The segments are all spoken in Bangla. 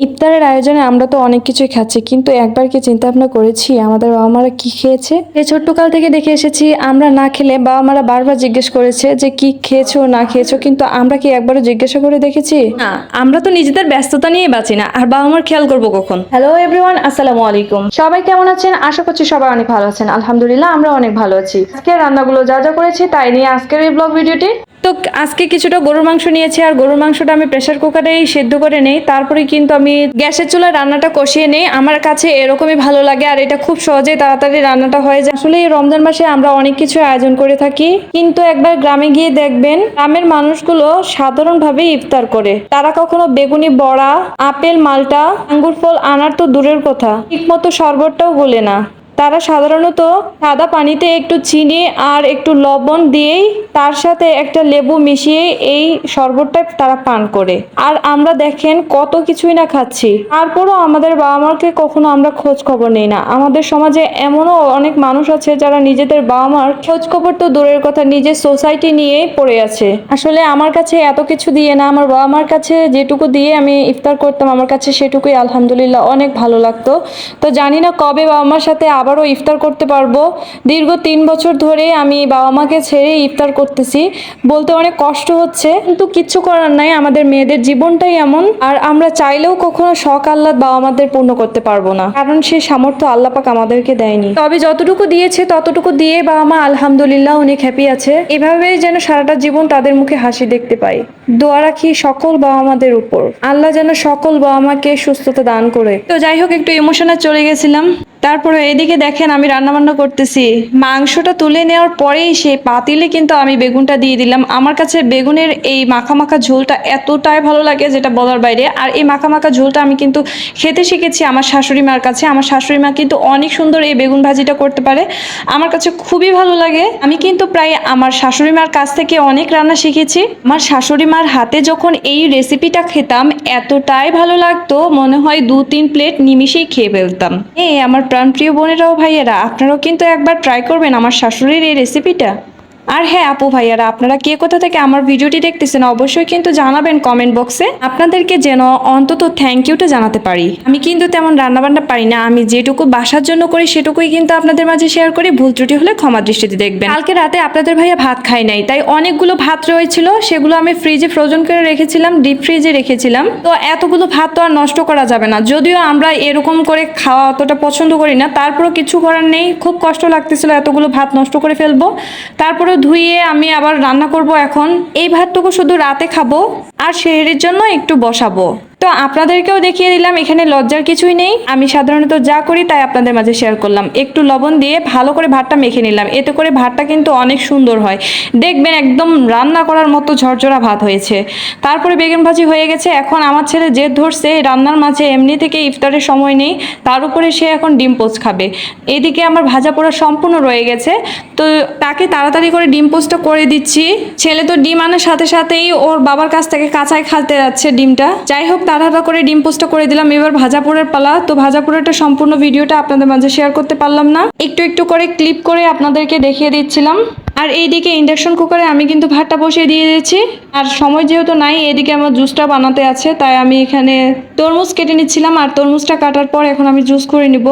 ইফতারের আয়োজনে আমরা তো অনেক কিছুই খাচ্ছি কিন্তু একবার কি চিন্তা ভাবনা করেছি আমাদের বাবা মারা কি খেয়েছে? এই ছোট্টকাল থেকে দেখে এসেছি আমরা না খেলে বাবা মারা বারবার জিজ্ঞেস করেছে যে কি খেয়েছো না খেয়েছো কিন্তু আমরা কি একবারও জিজ্ঞাসা করে দেখেছি? না আমরা তো নিজেদের ব্যস্ততা নিয়ে বাঁচি না আর বাবা মার খেয়াল করব কখন? হ্যালো এভরিওয়ান আসসালামু আলাইকুম। সবাই কেমন আছেন? আশা করছি সবাই অনেক ভালো আছেন। আলহামদুলিল্লাহ আমরা অনেক ভালো আছি। আজকে রান্নাগুলো যা যা করেছি তাই নিয়ে আজকের এই ব্লগ ভিডিওটি। তো আজকে কিছুটা গরুর মাংস নিয়েছি আর গরুর মাংসটা আমি প্রেসার কুকারেই সেদ্ধ করে নেই। তারপরে কিন্তু আমি গ্যাসের চুলায় রান্নাটা কষিয়ে নেই। আমার কাছে এরকমই ভালো লাগে আর এটা খুব সহজেই তাড়াতাড়ি রান্নাটা হয়ে যায়। আসলে এই রমজান মাসে আমরা অনেক কিছু আয়োজন করে থাকি। কিন্তু একবার গ্রামে গিয়ে দেখবেন, গ্রামের মানুষগুলো সাধারণভাবে ইফতার করে। তারা কখনো বেগুনি বড়া, আপেল মালটা, আঙ্গুর ফল আনার তো দূরের কথা। ঠিকমতো শরবতটাও বলে না। তারা সাধারণত সাদা পানিতে একটু চিনি আর একটু লবণ দিয়েই তার সাথে একটা লেবু মিশিয়ে এই শরবতটা তারা পান করে। আর আমরা দেখেন কত কিছুই না খাচ্ছি। তারপরও আমাদের বাবা মাকে কখনো আমরা খোঁজ খবর নেই না। আমাদের সমাজে এমনও অনেক মানুষ আছে যারা নিজেদের বাবা মার খোঁজ খবর তো দূরের কথা, নিজের সোসাইটি নিয়েই পড়ে আছে। আসলে আমার কাছে এত কিছু দিয়ে না। আমার বাবা মার কাছে যেটুকু দিয়ে আমি ইফতার করতাম, আমার কাছে সেটুকুই আলহামদুলিল্লাহ অনেক ভালো লাগতো। তো জানি না কবে বাবা মার সাথে আবারও ইফতার করতে পারব। দীর্ঘ তিন বছর ধরে আমি বাবা মাকে ছেড়ে ইফতার করতেছি। বলতে অনেক কষ্ট হচ্ছে, কিন্তু কিচ্ছু করার নাই। আমাদের মেয়েদের জীবনটাই এমন। আর আমরা চাইলেও কখনো শখ আহ্লাদ বাবা মাদের পূর্ণ করতে পারব না। কারণ সেই সামর্থ্য আল্লাহ পাক আমাদেরকে দেয়নি। তবে যতটুকু দিয়েছে, ততটুকু দিয়ে বাবা মা আলহামদুলিল্লাহ অনেক হ্যাপি আছে। এভাবেই যেন সারাটা জীবন তাদের মুখে হাসি দেখতে পাই। দোয়া রাখি সকল বাবা মাদের উপর। আল্লাহ যেন সকল বাবা মাকে সুস্থতা দান করে। তো যাই হোক, একটু ইমোশনাল চলে গেছিলাম। তারপরে এদিকে দেখেন আমি রান্না বান্না করতেছি। মাংসটা তুলে নেওয়ার পরেই সেই পাতিলে কিন্তু আমি বেগুনটা দিয়ে দিলাম। আমার কাছে বেগুনের এই মাখা মাখা ঝোলটা এতটাই ভালো লাগে যেটা বলার বাইরে। আর এই মাখা মাখা ঝোলটা আমি কিন্তু খেতে শিখেছি আমার শাশুড়ি মার কাছে। আমার শাশুড়ি মা কিন্তু অনেক সুন্দর এই বেগুন ভাজিটা করতে পারে। আমার কাছে খুবই ভালো লাগে। আমি কিন্তু প্রায় আমার শাশুড়ি মার কাছ থেকে অনেক রান্না শিখেছি। আমার শাশুড়ি মার হাতে যখন এই রেসিপিটা খেতাম, এতটাই ভালো লাগতো। মনে হয় দু তিন প্লেট নিমিশেই খেয়ে ফেলতাম। এই আমার প্রাণপ্রিয় বোনেরাও ভাইয়েরা আপনারাও কিন্তু একবার ট্রাই করবেন আমার শাশুড়ির এই রেসিপিটা আর হ্যাঁ আপু ভাইয়ারা, আপনারা কে কোথা থেকে আমার ভিডিওটি দেখতেছেন অবশ্যই কিন্তু জানাবেন কমেন্ট বক্সে আপনাদেরকে যেন অন্তত থ্যাংক ইউটা জানাতে পারি। আমি কিন্তু তেমন রান্নাবান্না পারি না, আমি যেটুকু বাসার জন্য করি সেটুকুই কিন্তু আপনাদের মাঝে শেয়ার করি, ভুল ত্রুটি হলে ক্ষমা দৃষ্টিতে দেখবেন। কালকে রাতে আপনাদের ভাইয়া ভাত খাই নাই, তাই অনেকগুলো ভাত রয়েছিল, সেগুলো আমি ফ্রিজে ফ্রোজন করে রেখেছিলাম ডিপ ফ্রিজে রেখেছিলাম। তো এতগুলো ভাত তো আর নষ্ট করা যাবে না, যদিও আমরা এরকম করে খাওয়া অতটা পছন্দ করি না, তারপরও কিছু করার নেই, খুব কষ্ট লাগতেছিল এতগুলো ভাত নষ্ট করে ফেলব। তারপরে ধুইয়ে আমি আবার রান্না করব এখন। এই ভাতটুকু শুধু রাতে খাব, আর সেহেরির জন্য একটু বসাবো। তো আপনাদেরকেও দেখিয়ে দিলাম, এখানে লজ্জার কিছুই নেই। আমি সাধারণত যা করি তাই আপনাদের মাঝে শেয়ার করলাম। একটু লবণ দিয়ে ভালো করে ভাতটা মেখে নিলাম। এতে করে ভাতটা কিন্তু অনেক সুন্দর হয়। দেখবেন একদম রান্না করার মতো ঝরঝরা ভাত হয়েছে। তারপরে বেগুন ভাজি হয়ে গেছে। এখন আমার ছেলে জেদ ধরছে, রান্নার মাঝে এমনি থেকে ইফতারের সময় নেই। তার উপরে সে এখন ডিম পোস্ট খাবে। এদিকে আমার ভাজা পোড়া সম্পূর্ণ রয়ে গেছে। তো তাকে তাড়াতাড়ি করে ডিম পোস্টটা করে দিচ্ছি। ছেলে তো ডিম আনার সাথে সাথেই ওর বাবার কাছ থেকে কাঁচায় খালতে যাচ্ছে ডিমটা। যাই হোক তাড়াতাড়ি করে ডিম পোস্টটা করে দিলাম। এবার ভাজা পোড়ার পালা। তো ভাজা পোড়াটা সম্পূর্ণ ভিডিওটা আপনাদের মাঝে শেয়ার করতে পারলাম না। একটু একটু করে ক্লিপ করে আপনাদেরকে দেখিয়ে দিচ্ছিলাম। আর এইদিকে ইন্ডাকশন কুকারে আমি কিন্তু ভাতটা বসিয়ে দিয়ে দিয়েছি। আর সময় যেহেতু নাই, এদিকে আমার জুসটা বানাতে আছে, তাই আমি এখানে তরমুজ কেটে নিচ্ছিলাম। আর তরমুজটা কাটার পর এখন আমি জুস করে নিব।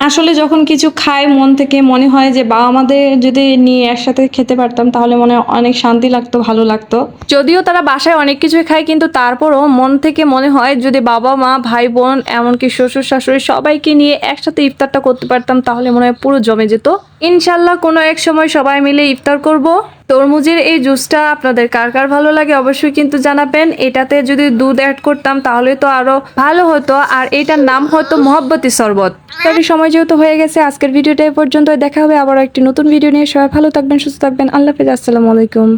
আসলে যখন কিছু খাই, মন থেকে মনে হয় যে, বাবা আমাদের যদি নিয়ে একসাথে খেতে পারতাম, তাহলে মনে অনেক শান্তি লাগতো, ভালো লাগতো। যদিও তারা বাসায় অনেক কিছুই খায়, কিন্তু তারপরও মন থেকে মনে হয় যদি বাবা, মা, ভাই, বোন, এমনকি শ্বশুর, শাশুড়ি সবাইকে নিয়ে একসাথে ইফতারটা করতে পারতাম, তাহলে মনে হয় পুরো জমে যেত। ইনশাল্লাহ কোনো এক সময় সবাই মিলে ইফতার করব। তরমুজের এই জুসটা আপনাদের কার কার ভালো লাগে অবশ্যই কিন্তু জানাবেন। এটাতে যদি দুধ অ্যাড করতাম তাহলে তো আরও ভালো হতো। আর এটার নাম হতো মহব্বতী শরবত। তবে সময় যেহেতু হয়ে গেছে, আজকের ভিডিওটা এ পর্যন্ত দেখা হবে আবার একটি নতুন ভিডিও নিয়ে। সবাই ভালো থাকবেন, সুস্থ থাকবেন। আল্লাহ হাফেজ, আসসালামু আলাইকুম।